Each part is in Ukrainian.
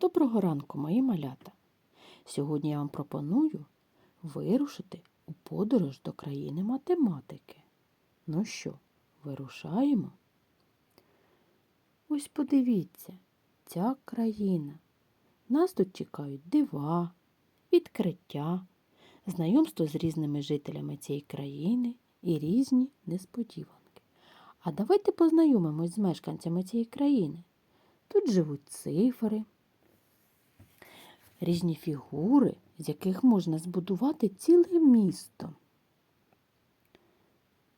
Доброго ранку, мої малята. Сьогодні я вам пропоную вирушити у подорож до країни математики. Ну що, вирушаємо? Ось подивіться, ця країна. Нас тут чекають дива, відкриття, знайомство з різними жителями цієї країни і різні несподіванки. А давайте познайомимось з мешканцями цієї країни. Тут живуть цифри, різні фігури, з яких можна збудувати ціле місто.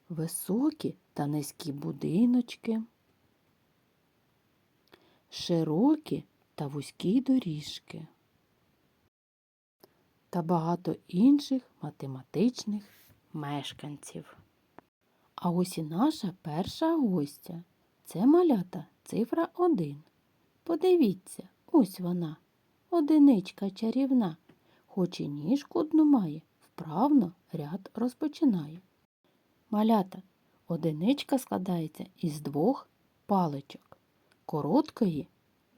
Високі та низькі будиночки, широкі та вузькі доріжки та багато інших математичних мешканців. А ось і наша перша гостя. Це малята цифра 1. Подивіться, ось вона, одиничка чарівна, хоч і ніжку одну має, вправно ряд розпочинає. Малята, одиничка складається із двох паличок. Короткої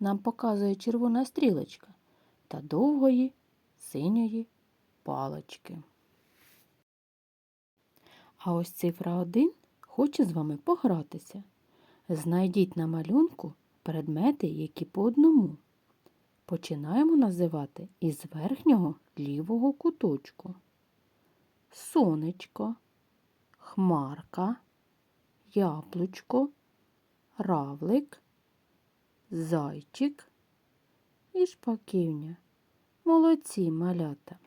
нам показує червона стрілочка та довгої синьої палички. А ось цифра 1 хоче з вами погратися. Знайдіть на малюнку предмети, які по одному. Починаємо називати із верхнього лівого куточку. Сонечко, хмарка, яблучко, равлик, зайчик і шпаківня. Молодці малята.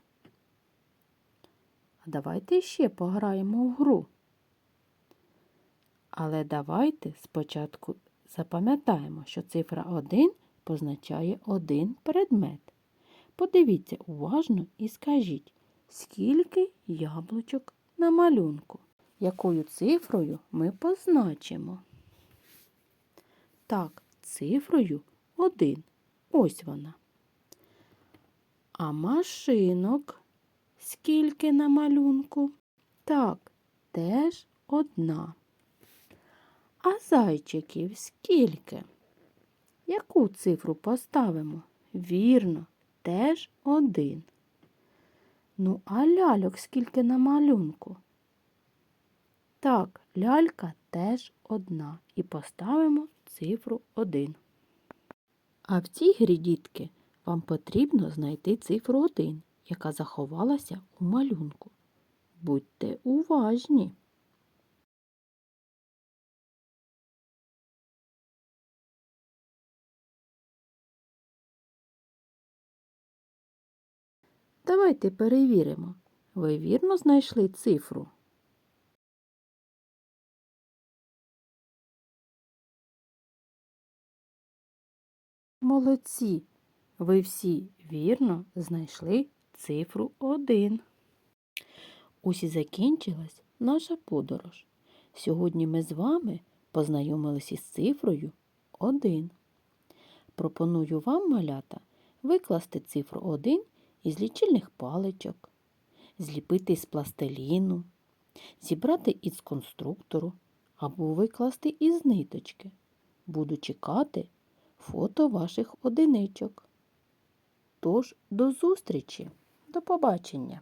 А давайте ще пограємо в гру. Але давайте спочатку запам'ятаємо, що цифра 1 позначає один предмет. Подивіться уважно і скажіть, скільки яблучок на малюнку, якою цифрою ми позначимо. Так, цифрою 1. Ось вона. А машинок скільки на малюнку? Так, теж одна. А зайчиків скільки? Яку цифру поставимо? Вірно, теж один. Ну, а ляльок скільки на малюнку? Так, лялька теж одна. І поставимо цифру один. А в цій грі, дітки, вам потрібно знайти цифру 1, яка заховалася у малюнку. Будьте уважні. Давайте перевіримо. Ви вірно знайшли цифру? Молодці! Ви всі вірно знайшли цифру 1. Ось і закінчилась наша подорож. Сьогодні ми з вами познайомилися із цифрою 1. Пропоную вам, малята, викласти цифру 1 із лічильних паличок, зліпити із пластиліну, зібрати із конструктору або викласти із ниточки. Буду чекати фото ваших одиничок. Тож, до зустрічі, до побачення!